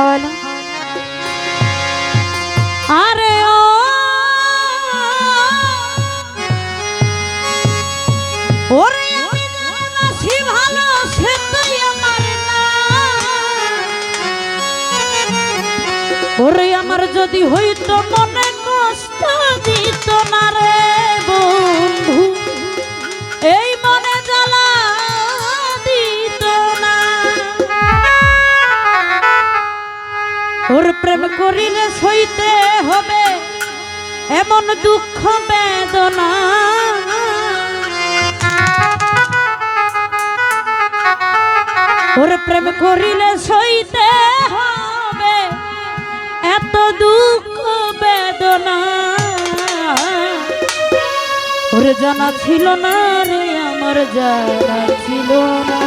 খাওয়ালাম আরে ও। ওরে আমি যে ভালো, সে তুই আমার না। ওরে আমার যদি হইতো মনে কষ্ট দিত না রে। এমন দুঃখ বেদনা। ওর প্রেম করিলে সইতে হবে এত দুঃখ বেদনা। ওর জানা ছিল না রে, আমার জানা ছিল না।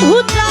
ভূতা